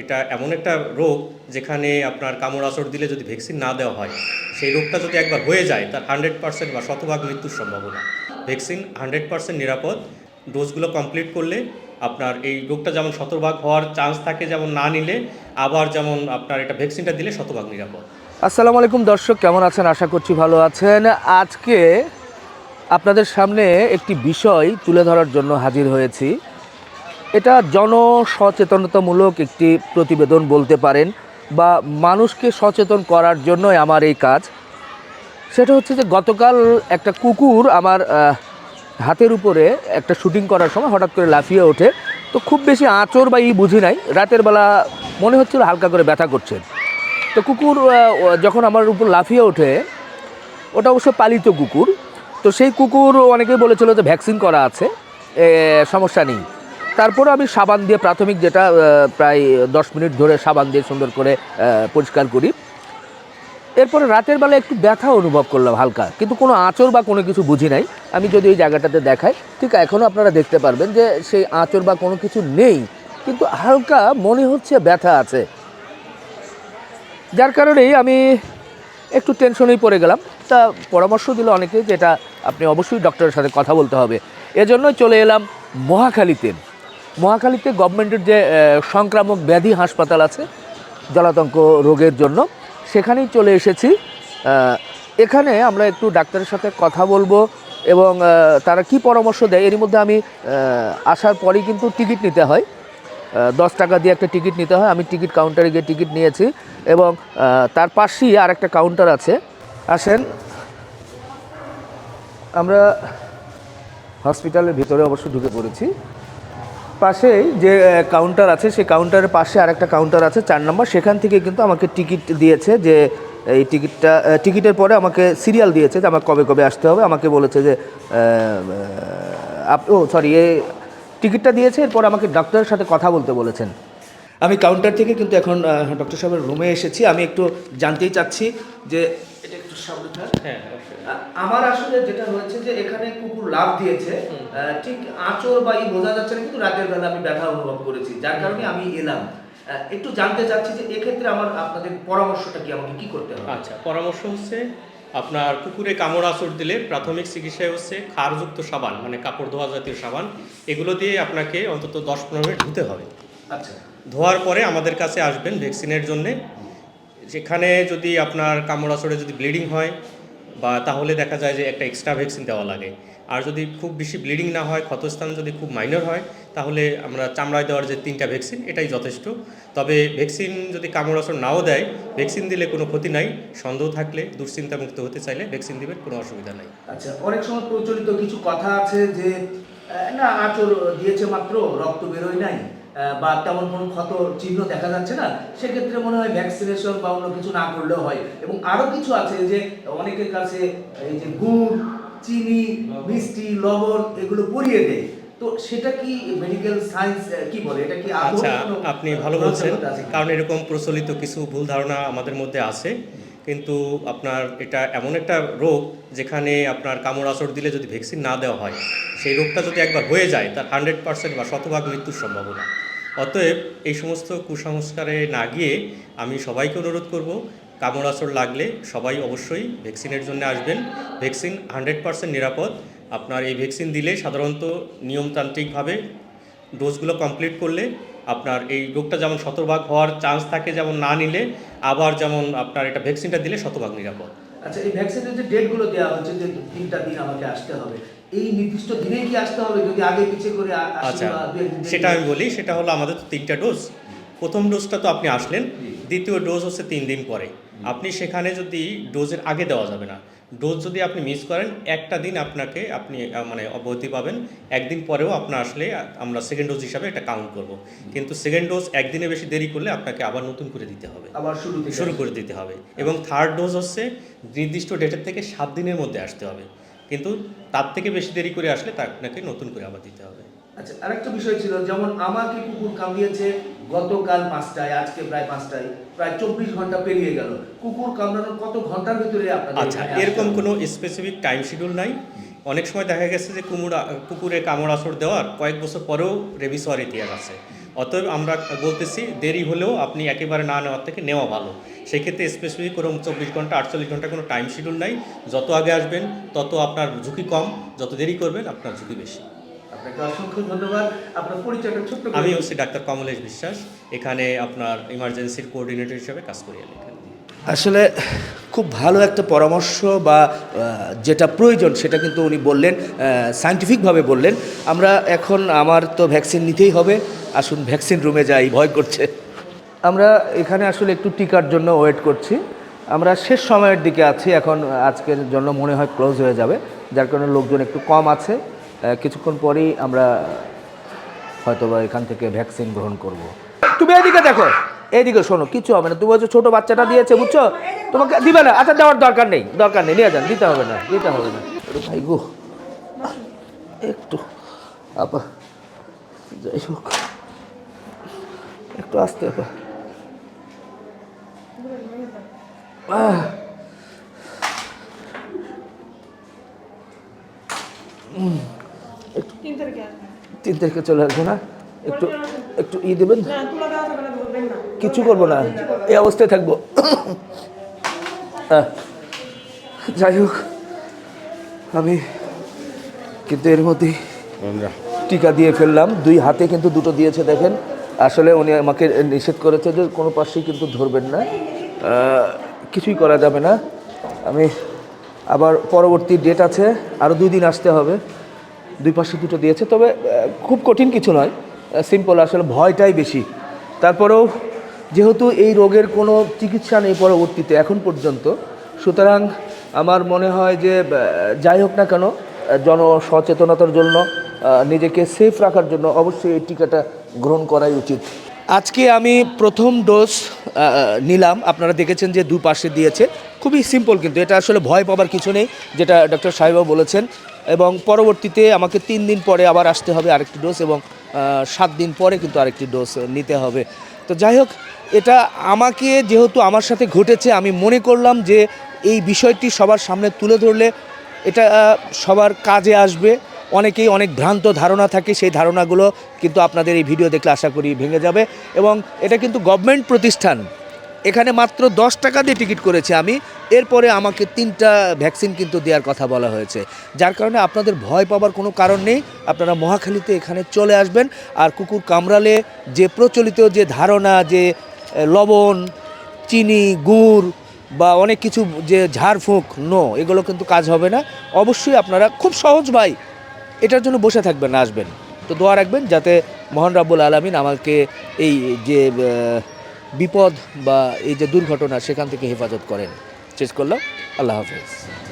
এটা এমন একটা রোগ যেখানে আপনার কামড় আসর দিলে যদি ভ্যাকসিন না দেওয়া হয়, সেই রোগটা যদি একবার হয়ে যায়, তার হান্ড্রেড পার্সেন্ট বা শতভাগ মৃত্যুর সম্ভাবনা। ভ্যাকসিন হান্ড্রেড পার্সেন্ট নিরাপদ। ডোজগুলো কমপ্লিট করলে আপনার এই রোগটা যেমন শতভাগ হওয়ার চান্স থাকে যেমন না নিলে, আবার যেমন আপনার এটা ভ্যাকসিনটা দিলে শতভাগ নিরাপদ। আসসালামু আলাইকুম দর্শক, কেমন আছেন? আশা করছি ভালো আছেন। আজকে আপনাদের সামনে একটি বিষয় তুলে ধরার জন্য হাজির হয়েছি। এটা জনসচেতনতামূলক একটি প্রতিবেদন বলতে পারেন বা মানুষকে সচেতন করার জন্যই আমার এই কাজ। সেটা হচ্ছে যে গতকাল একটা কুকুর আমার হাতের উপরে একটা শুটিং করার সময় হঠাৎ করে লাফিয়ে ওঠে। তো খুব বেশি আঁচড় বা ই বুঝি নাই, রাতের বেলা মনে হচ্ছিল হালকা করে ব্যথা করছে। তো কুকুর যখন আমার উপর লাফিয়ে ওঠে, ওটা অবশ্য পালিত কুকুর। তো সেই কুকুর অনেকেই বলেছিল যে ভ্যাকসিন করা আছে সমস্যা নেই। তারপরে আমি সাবান দিয়ে প্রাথমিক যেটা প্রায় দশ মিনিট ধরে সাবান দিয়ে সুন্দর করে পরিষ্কার করি। এরপরে রাতের বেলা একটু ব্যথা অনুভব করলাম হালকা, কিন্তু কোনো আঁচড় বা কোনো কিছু বুঝি নাই। আমি যদি এই জায়গাটাতে দেখাই, ঠিক এখনও আপনারা দেখতে পারবেন যে সেই আঁচড় বা কোনো কিছু নেই, কিন্তু হালকা মনে হচ্ছে ব্যথা আছে। যার কারণেই আমি একটু টেনশনেই পড়ে গেলাম। তা পরামর্শ দিল অনেকে যেটা আপনি অবশ্যই ডক্টরের সাথে কথা বলতে হবে। এজন্যই চলে এলাম মহাখালীতে। মহাখালীতে গভর্নমেন্টের যে সংক্রামক ব্যাধি হাসপাতাল আছে, জলাতঙ্ক রোগের জন্য, সেখানেই চলে এসেছি। এখানে আমরা একটু ডাক্তারের সাথে কথা বলব এবং তারা কি পরামর্শ দেয় এর মধ্যে আমি আসার পরেই কিন্তু টিকিট নিতে হয়। দশ টাকা দিয়ে একটা টিকিট নিতে হয়, আমি টিকিট কাউন্টারে গিয়ে টিকিট নিয়েছি এবং তার পাশেই আর একটা কাউন্টার আছে। আসেন। আমরা হসপিটালের ভিতরে অবশ্য ঢুকে পড়েছি। পাশেই যে কাউন্টার আছে, সেই কাউন্টারের পাশে আরেকটা কাউন্টার আছে, চার নম্বর সেখান থেকে কিন্তু আমাকে টিকিট দিয়েছে যে, এই টিকিটটা টিকিটের পরে আমাকে সিরিয়াল দিয়েছে যে, আমার কবে কবে আসতে হবে। আমাকে বলেছে যে ও সরি এ টিকিটটা দিয়েছে, এরপর আমাকে ডক্টরের সাথে কথা বলতে বলেছেন। আমি কাউন্টার থেকে কিন্তু এখন ডক্টর সাহেবের রুমে এসেছি। আমি একটু জানতেই চাচ্ছি যে একটু সামনে থাক। হ্যাঁ আমার আসলে যেটা হয়েছে যে এখানে কুকুর লাভ দিয়েছে। ঠিক আঁচড় বা ই বোঝা যাচ্ছে না কিন্তু রাতের বেলা আমি ব্যথা অনুভব করেছি যার কারণে আমি এলাম। একটু জানতে চাচ্ছি যে এক্ষেত্রে আমার আপনাদের পরামর্শটা কি আমাকে কি করতে হবে? আচ্ছা পরামর্শ হচ্ছে আপনার কুকুরে কামড় আসর দিলে প্রাথমিক চিকিৎসায় হচ্ছে ক্ষারযুক্ত সাবান মানে কাপড় ধোয়া জাতীয় সাবান এগুলো দিয়ে আপনাকে অন্তত দশ পনেরো মিনিট ধুতে হবে। আচ্ছা। ধোয়ার পরে আমাদের কাছে আসবেন ভ্যাকসিনের জন্যে। যেখানে যদি আপনার কামড় আসরে যদি ব্লিডিং হয়, বা তাহলে দেখা যায় যে একটা এক্সট্রা ভ্যাকসিন দেওয়া লাগে। আর যদি খুব বেশি ব্লিডিং না হয়, ক্ষতস্থান যদি খুব মাইনর হয়, তাহলে আমরা চামড়ায় দেওয়ার যে তিনটা ভ্যাকসিন এটাই যথেষ্ট। তবে ভ্যাকসিন যদি কামড় আসর নাও দেয় ভ্যাকসিন দিলে কোনো ক্ষতি নাই। সন্দেহ থাকলে, দুশ্চিন্তামুক্ত হতে চাইলে ভ্যাকসিন দিবেন, কোনো অসুবিধা নাই। আচ্ছা অনেক সময় প্রচলিত কিছু কথা আছে যে না আঁচড় দিয়েছে মাত্র, রক্ত বেরোয় নাই। বা তেমন কোনো ক্ষত চিহ্ন দেখা যাচ্ছে না সেক্ষেত্রে মনে হয় ভ্যাকসিনেশন বা অন্য কিছু না করলেও হয়। এবং আরও কিছু আছে যে অনেকের কাছে এই যে গুড় চিনি মিষ্টি লবণ এগুলো পরিয়ে দেয়। তো সেটা কি মেডিকেল সায়েন্স কি বলে? এটা কি আচ্ছা আপনি ভালো বলছেন? কারণ এরকম প্রচলিত কিছু ভুল ধারণা আমাদের মধ্যে আছে। কিন্তু আপনার এটা এমন একটা রোগ যেখানে আপনার কামড় আসর দিলে যদি ভ্যাকসিন না দেওয়া হয় সেই রোগটা যদি একবার হয়ে যায় তার হান্ড্রেড পার্সেন্ট বা শতভাগ মৃত্যুর সম্ভাবনা। অতএব এই সমস্ত কুসংস্কারে না গিয়ে আমি সবাইকে অনুরোধ করব কামড় আসর লাগলে সবাই অবশ্যই ভ্যাকসিনের জন্য আসবেন। ভ্যাকসিন হান্ড্রেড পার্সেন্ট নিরাপদ। আপনার এই ভ্যাকসিন দিলে সাধারণত নিয়মতান্ত্রিকভাবে ডোজগুলো কমপ্লিট করলে আপনার এই রোগটা যেমন শতভাগ হওয়ার চান্স থাকে যেমন না নিলে, আবার যেমন আপনার এটা ভ্যাকসিনটা দিলে শতভাগ নিরাপদ। আচ্ছা এই ভ্যাকসিনের যে ডেটগুলো দেওয়া হচ্ছে যে তিনটা দিন আমাকে আসতে হবে এই নির্দিষ্ট কি আসতে হবে যদি আগে পিছিয়ে করে আচ্ছা সেটা আমি বলি সেটা হলো আমাদের তো তিনটা ডোজ প্রথম ডোজটা তো আপনি আসলেন। দ্বিতীয় ডোজ হচ্ছে তিন দিন পরে। আপনি সেখানে যদি ডোজের আগে দেওয়া যাবে না ডোজ যদি আপনি মিস করেন একটা দিন আপনাকে আপনি মানে অব্যাহতি পাবেন। একদিন পরেও আপনার আসলে আমরা সেকেন্ড ডোজ হিসাবে এটা কাউন্ট করব। কিন্তু সেকেন্ড ডোজ একদিনে বেশি দেরি করলে আপনাকে আবার নতুন করে দিতে হবে। আবার শুরু শুরু করে দিতে হবে। এবং থার্ড ডোজ হচ্ছে নির্দিষ্ট ডেটের থেকে সাত দিনের মধ্যে আসতে হবে। কিন্তু তার থেকে বেশি দেরি করে আসলে তা আপনাকে নতুন করে আবার দিতে হবে। আচ্ছা আরেকটা বিষয় ছিল যেমন আমাকে কুকুর কামড়িয়েছে গতকাল পাঁচটায় আজকে প্রায় পাঁচটায় প্রায় চব্বিশ ঘণ্টা পেরিয়ে গেল। কুকুর কামড়ানোর কত ঘণ্টার ভিতরে আপনাদের আচ্ছা এরকম কোনো স্পেসিফিক টাইম শিডিউল নাই। অনেক সময় দেখা গেছে যে কুমুর কুকুরে কামড় আসর দেওয়ার কয়েক বছর পরেও রেবিস হওয়ার ইতিহাস আছে অতএব আমরা বলতেছি দেরি হলেও আপনি একেবারে না নেওয়ার থেকে নেওয়া ভালো। সেক্ষেত্রে স্পেসিফিক কোনো চব্বিশ ঘণ্টা আটচল্লিশ ঘণ্টা কোনো টাইম শিডিউল নাই। যত আগে আসবেন তত আপনার ঝুঁকি কম। যত দেরি করবেন আপনার ঝুঁকি বেশি। আপনাকে অসংখ্য ধন্যবাদ। আপনার পরিচয়টা ছোট্ট আমি হচ্ছি ডাক্তার কমলেশ বিশ্বাস। এখানে আপনার ইমার্জেন্সির কোঅর্ডিনেটর হিসেবে কাজ করি আমি আসলে খুব ভালো একটা পরামর্শ বা যেটা প্রয়োজন সেটা কিন্তু উনি বললেন সায়েন্টিফিকভাবে বললেন। আমরা এখন আমার তো ভ্যাকসিন নিতেই হবে। আসুন ভ্যাকসিন রুমে যাই ভয় করছে। আমরা এখানে আসলে একটু টিকার জন্য ওয়েট করছি। আমরা শেষ সময়ের দিকে আছি। এখন আজকের জন্য মনে হয় ক্লোজ হয়ে যাবে। যার কারণে লোকজন একটু কম আছে। কিছুক্ষণ পরেই আমরা হয়তো বা এখান থেকে ভ্যাকসিন গ্রহণ করব। তুমি এদিকে দেখো, এদিকে শোনো, কিছু হবে না। তুমি হচ্ছে ছোটো বাচ্চাটা দিয়েছে, বুঝছ? তোমাকে দিবে না। আচ্ছা দেওয়ার দরকার নেই দরকার নেই, নিয়ে যান, দিতে হবে না, দিতে হবে না। ভাই গো, একটু, আপা, যাই হোক, একটু আসতে, আপা। আহ। তিন তারিখে তিন তারিখে চলে আসব না? একটু একটু ই দেবেন? কিছু করব না। এই অবস্থায় থাকব। যাই হোক আমি কিন্তু এর মধ্যেই টিকা দিয়ে ফেললাম। দুই হাতে কিন্তু দুটো দিয়েছে দেখেন। আসলে উনি আমাকে নিষেধ করেছে যে কোনো পাশেই কিন্তু ধরবেন না। কিছুই করা যাবে না। আমি আবার পরবর্তী ডেট আছে আরও দুই দিন আসতে হবে। দুই পাশে দুটো দিয়েছে। তবে খুব কঠিন কিছু নয়। সিম্পল আসলে ভয়টাই বেশি। তারপরেও যেহেতু এই রোগের কোনো চিকিৎসা নেই পরবর্তীতে, এখন পর্যন্ত, সুতরাং আমার মনে হয় যে যাই হোক না কেন জনসচেতনতার জন্য নিজেকে সেফ রাখার জন্য অবশ্যই এই টিকাটা গ্রহণ করাই উচিত। আজকে আমি প্রথম ডোজ নিলাম। আপনারা দেখেছেন যে দু পাশে দিয়েছে। খুবই সিম্পল কিন্তু, এটা আসলে ভয় পাবার কিছু নেই, যেটা ডক্টর সাহেবও বলেছেন। এবং পরবর্তীতে আমাকে তিন দিন পরে আবার আসতে হবে আরেকটি ডোজ এবং সাত দিন পরে কিন্তু আরেকটি ডোজ নিতে হবে। তো যাই হোক, এটা আমাকে যেহেতু আমার সাথে ঘটেছে, আমি মনে করলাম যে এই বিষয়টি সবার সামনে তুলে ধরলে এটা সবার কাজে আসবে। অনেকেই অনেক ভ্রান্ত ধারণা থাকে, সেই ধারণাগুলো কিন্তু আপনাদের এই ভিডিও দেখলে আশা করি ভেঙে যাবে। এবং এটা কিন্তু গভর্নমেন্ট প্রতিষ্ঠান এখানে মাত্র দশ টাকা দিয়ে টিকিট করেছি আমি। এরপরে আমাকে তিনটা ভ্যাকসিন কিন্তু দেওয়ার কথা বলা হয়েছে। যার কারণে আপনাদের ভয় পাবার কোনো কারণ নেই। আপনারা মহাখালীতে এখানে চলে আসবেন। আর কুকুর কামড়ালে যে প্রচলিত যে ধারণা, যে লবণ, চিনি, গুড় বা অনেক কিছু যে ঝাড়ফুঁক, নো, এগুলো কিন্তু কাজ হবে না। অবশ্যই আপনারা খুব সহজ ভাই, এটার জন্য বসে থাকবেন, আসবেন। তো দোয়া রাখবেন যাতে মহান রাব্বুল আলমিন আমাকে এই যে বিপদ বা এই যে দুর্ঘটনা সেখান থেকে হেফাজত করেন। শেষ করলাম। আল্লাহ হাফেজ।